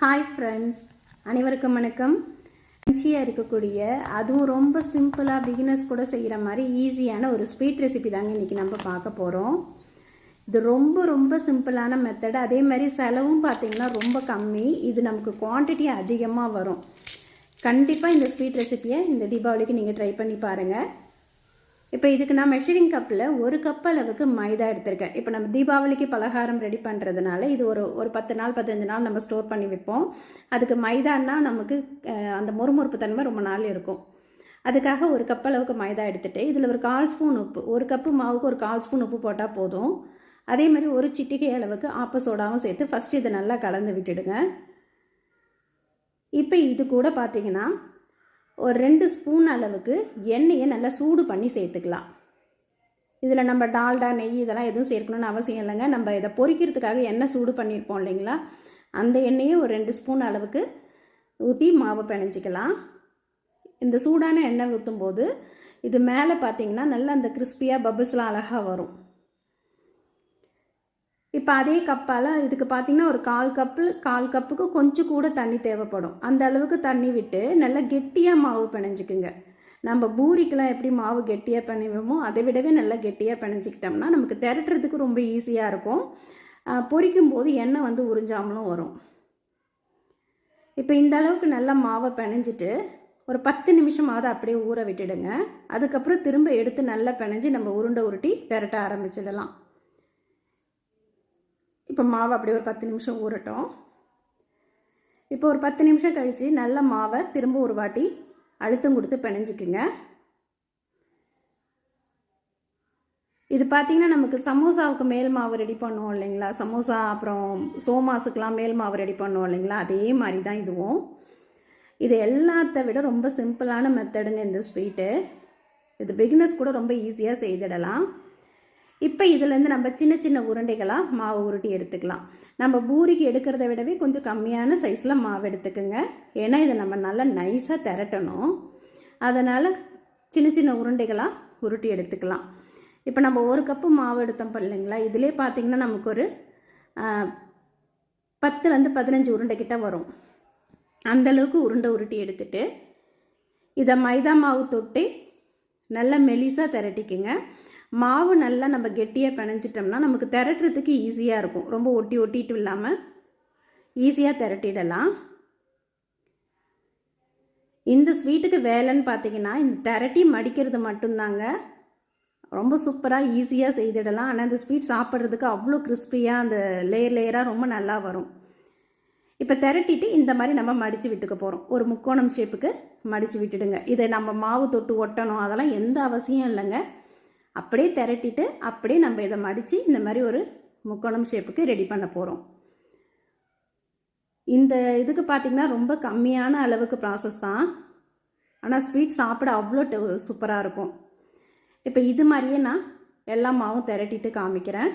Hi friends அனைவருக்கும் வணக்கம். கிரன்ச்சியாக இருக்கக்கூடிய அதுவும் ரொம்ப சிம்பிளாக பிகினர்ஸ் கூட செய்கிற மாதிரி ஈஸியான ஒரு ஸ்வீட் ரெசிபி தாங்க இன்றைக்கி நம்ம பார்க்க போகிறோம் இது ரொம்ப ரொம்ப சிம்பிளான மெத்தடு அதே மாதிரி செலவும் பார்த்திங்கன்னா ரொம்ப கம்மி. இது நமக்கு குவான்டிட்டி அதிகமாக வரும். கண்டிப்பாக இந்த ஸ்வீட் ரெசிப்பியை இந்த தீபாவளிக்கு நீங்கள் ட்ரை பண்ணி பாருங்கள் இப்போ இதுக்கு நான் மெஷரிங் கப்பில் ஒரு கப் அளவுக்கு மைதா எடுத்திருக்கேன். இப்போ நம்ம தீபாவளிக்கு பலகாரம் ரெடி பண்ணுறதுனால இது ஒரு ஒரு பத்து நாள் பதினஞ்சு நாள் நம்ம ஸ்டோர் பண்ணி வைப்போம். அதுக்கு மைதான்னா நமக்கு அந்த மொறுமொறுப்பு தன்மை ரொம்ப நாள் இருக்கும். அதுக்காக ஒரு கப் அளவுக்கு மைதா எடுத்துகிட்டு இதில் ஒரு கால் ஸ்பூன் உப்பு ஒரு கப்பு மாவுக்கு ஒரு கால் ஸ்பூன் உப்பு போட்டால் போதும். அதே மாதிரி ஒரு சிட்டிகை அளவுக்கு ஆப்ப சோடாவும் சேர்த்து ஃபஸ்ட்டு இதை நல்லா கலந்து விட்டுடுங்க. இப்போ இது கூட பார்த்தீங்கன்னா ஒரு ரெண்டு ஸ்பூன் அளவுக்கு எண்ணெயை நல்லா சூடு பண்ணி சேர்த்துக்கலாம். இதில் நம்ம டால்டா நெய் இதெல்லாம் எதுவும் சேர்க்கணும்னு அவசியம் இல்லைங்க. நம்ம இதை பொரிக்கிறதுக்காக எண்ணெய் சூடு பண்ணியிருப்போம் இல்லைங்களா? அந்த எண்ணெயை ஒரு ரெண்டு ஸ்பூன் அளவுக்கு ஊற்றி மாவு பிணைஞ்சிக்கலாம். இந்த சூடான எண்ணெய் ஊற்றும் போது இது மேலே பார்த்தீங்கன்னா நல்லா அந்த கிறிஸ்பியாக பபிள்ஸ்லாம் அழகாக வரும். இப்போ அதே கப்பால் இதுக்கு பார்த்தீங்கன்னா ஒரு கால் கப்பு கால் கப்புக்கு கொஞ்சம் கூட தண்ணி தேவைப்படும். அந்த அளவுக்கு தண்ணி விட்டு நல்லா கெட்டியாக மாவு பிணைஞ்சிக்குங்க. நம்ம பூரிக்கெலாம் எப்படி மாவு கெட்டியாக பிணைவோமோ அதை விடவே நல்லா கெட்டியாக பிணைஞ்சிக்கிட்டோம்னா நமக்கு திரட்டுறதுக்கு ரொம்ப ஈஸியாக இருக்கும். பொரிக்கும் போது எண்ணெய் வந்து உறிஞ்சாமலும் வரும். இப்போ இந்த அளவுக்கு நல்லா மாவை பிணைஞ்சிட்டு ஒரு பத்து நிமிஷமாவது அப்படியே ஊற விட்டுடுங்க. அதுக்கப்புறம் திரும்ப எடுத்து நல்லா பிணைஞ்சி நம்ம உருண்டை உருட்டி திரட்ட ஆரம்பிச்சிடலாம். இப்போ மாவு அப்படியே ஒரு பத்து நிமிஷம் ஊறட்டும். இப்போ ஒரு பத்து நிமிஷம் கழித்து நல்ல மாவை திரும்ப ஒரு வாட்டி அழுத்தம் கொடுத்து பிணைஞ்சிக்குங்க. இது பார்த்திங்கன்னா நமக்கு சமோசாவுக்கு மேல் மாவு ரெடி பண்ணுவோம் இல்லைங்களா? சமோசா அப்புறம் சோமாஸுக்கெலாம் மேல் மாவு ரெடி பண்ணுவோம் இல்லைங்களா? அதே மாதிரி தான் இதுவும். இது எல்லாத்த விட ரொம்ப சிம்பிளான மெத்தடுங்க இந்த ஸ்வீட்டு இது பிகினர்ஸ் கூட ரொம்ப ஈஸியாக செய்திடலாம். இப்போ இதுலேருந்து நம்ம சின்ன சின்ன உருண்டைகளாக மாவு உருட்டி எடுத்துக்கலாம். நம்ம பூரிக்கு எடுக்கிறத விடவே கொஞ்சம் கம்மியான சைஸில் மாவு எடுத்துக்கோங்க. ஏன்னா இதை நம்ம நல்லா நைஸாக திரட்டணும். அதனால் சின்ன சின்ன உருண்டைகளாக உருட்டி எடுத்துக்கலாம். இப்போ நம்ம ஒரு கப்பு மாவு எடுத்தோம் இல்லைங்களா? இதிலே பார்த்திங்கன்னா நமக்கு ஒரு பத்துலேருந்து பதினஞ்சு உருண்டை கிட்ட வரும். அந்தளவுக்கு உருண்டை உருட்டி எடுத்துட்டு இதை மைதா மாவு தொட்டு நல்லா மெலிசாக திரட்டிக்குங்க. மாவு நல்லா நம்ம கெட்டியாக பிணைஞ்சிட்டோம்னா நமக்கு திரட்டுறதுக்கு ஈஸியாக இருக்கும். ரொம்ப ஒட்டி ஒட்டிட்டு இல்லாமல் ஈஸியாக திரட்டிடலாம். இந்த ஸ்வீட்டுக்கு வேலைன்னு பார்த்தீங்கன்னா இந்த திரட்டி மடிக்கிறது மட்டும்தாங்க. ரொம்ப சூப்பராக ஈஸியாக செய்திடலாம். ஆனால் இந்த ஸ்வீட் சாப்பிட்றதுக்கு அவ்வளோ கிறிஸ்பியாக அந்த லேயர் லேயராக ரொம்ப நல்லா வரும். இப்போ திரட்டிட்டு இந்த மாதிரி நம்ம மடித்து விட்டுக்க போகிறோம் ஒரு முக்கோணம் ஷேப்புக்கு மடித்து விட்டுடுங்க. இதை நம்ம மாவு தொட்டு ஒட்டணும். அதெல்லாம் எந்த அவசியம் இல்லைங்க. அப்படியே திரட்டிட்டு அப்படியே நம்ம இதை மடித்து இந்த மாதிரி ஒரு முக்கோணம் ஷேப்புக்கு ரெடி பண்ண போகிறோம் இந்த இதுக்கு பார்த்திங்கன்னா ரொம்ப கம்மியான அளவுக்கு ப்ராசஸ் தான். ஆனால் ஸ்வீட் சாப்பிட அவ்வளோ சூப்பராக இருக்கும். இப்போ இது மாதிரியே நான் எல்லா மாவும் திரட்டிட்டு காமிக்கிறேன்.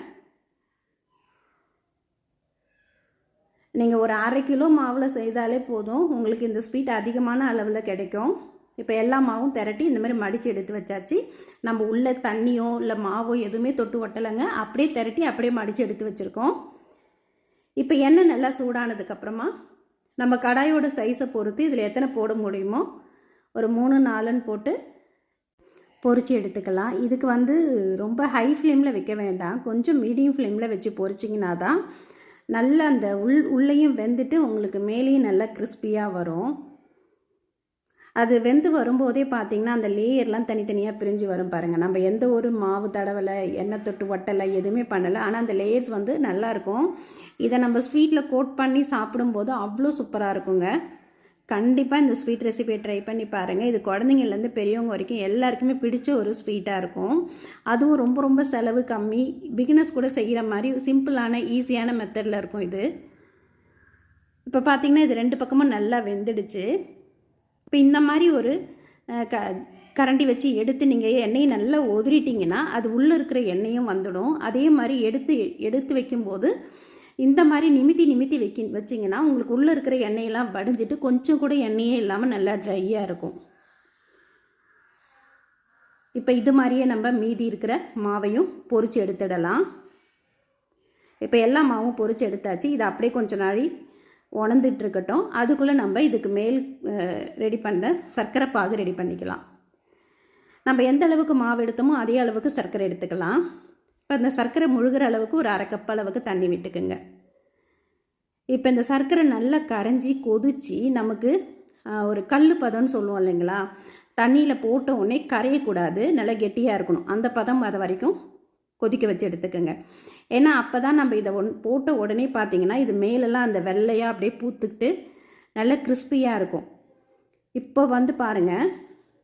நீங்கள் ஒரு அரை கிலோ மாவில் செய்தாலே போதும். உங்களுக்கு இந்த ஸ்வீட் அதிகமான அளவில் கிடைக்கும். இப்போ எல்லா மாவும் திரட்டி இந்த மாதிரி மடித்து எடுத்து வச்சாச்சு. நம்ம உள்ளே தண்ணியோ இல்லை மாவோ எதுவுமே தொட்டு ஒட்டலைங்க. அப்படியே திரட்டி அப்படியே மடித்து எடுத்து வச்சுருக்கோம். இப்போ எண்ணெய் நல்லா சூடானதுக்கப்புறமா நம்ம கடாயோட சைஸை பொறுத்து இதில் எத்தனை போட முடியுமோ ஒரு மூணு நாலுன்னு போட்டு பொறிச்சு எடுத்துக்கலாம். இதுக்கு வந்து ரொம்ப ஹை ஃப்ளேமில் வைக்க வேண்டாம். கொஞ்சம் மீடியம் ஃப்ளேமில் வச்சு பொரிச்சிங்கன்னா தான் நல்லா அந்த உள் உள்ளேயும் வெந்துட்டு உங்களுக்கு மேலேயும் நல்லா கிறிஸ்பியாக வரும். அது வெந்து வரும்போதே பார்த்தீங்கன்னா அந்த லேயர்லாம் தனித்தனியாக பிரிஞ்சு வரும் பாருங்கள் நம்ம எந்த ஒரு மாவு தடவலை எண்ணெய் தொட்டு ஒட்டலை எதுவுமே பண்ணலை. ஆனால் அந்த லேயர்ஸ் வந்து நல்லாயிருக்கும் இதை நம்ம ஸ்வீட்டில் கோட் பண்ணி சாப்பிடும்போது அவ்வளோ சூப்பராக இருக்குங்க. கண்டிப்பாக இந்த ஸ்வீட் ரெசிபியை ட்ரை பண்ணி பாருங்கள் இது குழந்தைங்கள்லேருந்து பெரியவங்க வரைக்கும் எல்லாருக்குமே பிடிச்ச ஒரு ஸ்வீட்டாக இருக்கும். அதுவும் ரொம்ப ரொம்ப செலவு கம்மி. பிகினஸ் கூட செய்கிற மாதிரி சிம்பிளான ஈஸியான மெத்தடில் இருக்கும் இது. இப்போ பார்த்தீங்கன்னா இது ரெண்டு பக்கமும் நல்லா வெந்துடுச்சு. இப்போ இந்த மாதிரி ஒரு க கரண்டி வச்சு எடுத்து நீங்கள் எண்ணெயை நல்லா உதிரிட்டிங்கன்னா அது உள்ளே இருக்கிற எண்ணெயும் வந்துடும். அதே மாதிரி எடுத்து எடுத்து வைக்கும்போது இந்த மாதிரி நிமித்தி நிமித்தி வைக்க வச்சிங்கன்னா உங்களுக்கு உள்ளே இருக்கிற எண்ணெயெல்லாம் வடிஞ்சிட்டு கொஞ்சம் கூட எண்ணெயே இல்லாமல் நல்லா ட்ரையாக இருக்கும். இப்போ இது மாதிரியே நம்ம மீதி இருக்கிற மாவையும் பொறிச்சு எடுத்துடலாம். இப்போ எல்லா மாவும் பொறிச்சு எடுத்தாச்சு. இதை அப்படியே கொஞ்சம் நாளி உணர்ந்துட்டு இருக்கட்டும் அதுக்குள்ளே நம்ம இதுக்கு மேல் ரெடி பண்ண சர்க்கரை பாகு ரெடி பண்ணிக்கலாம். நம்ம எந்த அளவுக்கு மாவு எடுத்தோமோ அதே அளவுக்கு சர்க்கரை எடுத்துக்கலாம். இப்போ இந்த சர்க்கரை முழுகிற அளவுக்கு ஒரு அரை கப் அளவுக்கு தண்ணி விட்டுக்குங்க. இப்போ இந்த சர்க்கரை நல்லா கரைஞ்சி கொதிச்சு நமக்கு ஒரு கல் பதம்னு சொல்லுவோம் இல்லைங்களா? தண்ணியில் போட்ட உடனே கரையக்கூடாது. நல்லா கெட்டியாக இருக்கணும். அந்த பதம் வர வரைக்கும் கொதிக்க வச்சு எடுத்துக்கோங்க. ஏன்னா அப்போ தான் நம்ம இதை ஒன் போட்ட உடனே பார்த்தீங்கன்னா இது மேலெல்லாம் அந்த வெள்ளையாக அப்படியே பூத்துக்கிட்டு நல்லா கிறிஸ்பியாக இருக்கும். இப்போ வந்து பாருங்கள்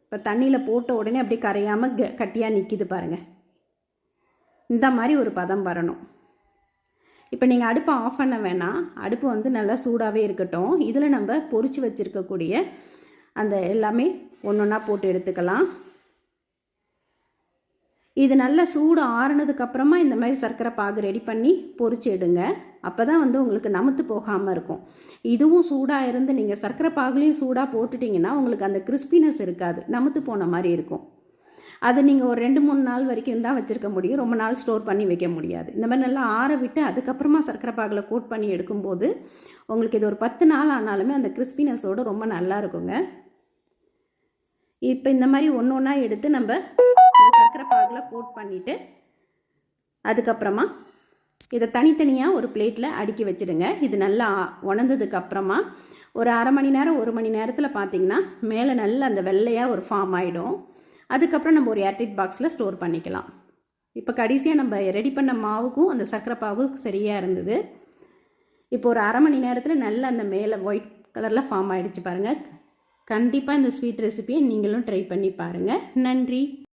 இப்போ தண்ணியில் போட்ட உடனே அப்படியே கரையாமல் க கட்டியாக நிற்கிது பாருங்கள் இந்த மாதிரி ஒரு பதம் வரணும். இப்போ நீங்கள் அடுப்பை ஆஃப் பண்ண வேணாம். அடுப்பு வந்து நல்லா சூடாகவே இருக்கட்டும். இதில் நம்ம பொறிச்சு வச்சுருக்கக்கூடிய அந்த எல்லாமே ஒன்று ஒன்றா போட்டு எடுத்துக்கலாம். இது நல்லா சூடு ஆறுனதுக்கப்புறமா இந்த மாதிரி சர்க்கரை பாகு ரெடி பண்ணி பொறிச்சு எடுங்க. அப்போ தான் வந்து உங்களுக்கு நமுத்து போகாமல் இருக்கும். இதுவும் சூடாக இருந்து நீங்கள் சர்க்கரை பாகுலையும் சூடாக போட்டுட்டிங்கன்னா உங்களுக்கு அந்த கிறிஸ்பினஸ் இருக்காது. நமத்து போன மாதிரி இருக்கும். அதை நீங்கள் ஒரு ரெண்டு மூணு நாள் வரைக்கும் தான் வச்சுருக்க முடியும். ரொம்ப நாள் ஸ்டோர் பண்ணி வைக்க முடியாது. இந்த மாதிரி நல்லா ஆற விட்டு அதுக்கப்புறமா சர்க்கரை பாகில் கோட் பண்ணி எடுக்கும்போது உங்களுக்கு இது ஒரு பத்து நாள் ஆனாலுமே அந்த கிறிஸ்பினஸோடு ரொம்ப நல்லா இருக்குங்க. இப்போ இந்த மாதிரி ஒன்று ஒன்றா எடுத்து நம்ம சர்க்கரை பாகில் கோட் பண்ணிவிட்டு அதுக்கப்புறமா இதை தனித்தனியாக ஒரு பிளேட்டில் அடுக்கி வச்சுடுங்க. இது நல்லா உணர்ந்ததுக்கப்புறமா ஒரு அரை மணி நேரம் ஒரு மணி நேரத்தில் பார்த்தீங்கன்னா மேலே நல்ல அந்த வெள்ளையாக ஒரு ஃபார்ம் ஆகிடும் அதுக்கப்புறம் நம்ம ஒரு ஏர்டைட் பாக்ஸில் ஸ்டோர் பண்ணிக்கலாம். இப்போ கடைசியாக நம்ம ரெடி பண்ண மாவுக்கும் அந்த சர்க்கரை பாகும் சரியாக இருந்தது. இப்போ ஒரு அரை மணி நேரத்தில் நல்ல அந்த மேலே ஒயிட் கலரில் ஃபார்ம் ஆகிடுச்சு பாருங்கள் கண்டிப்பாக இந்த ஸ்வீட் ரெசிபியை நீங்களும் ட்ரை பண்ணி பாருங்கள் நன்றி.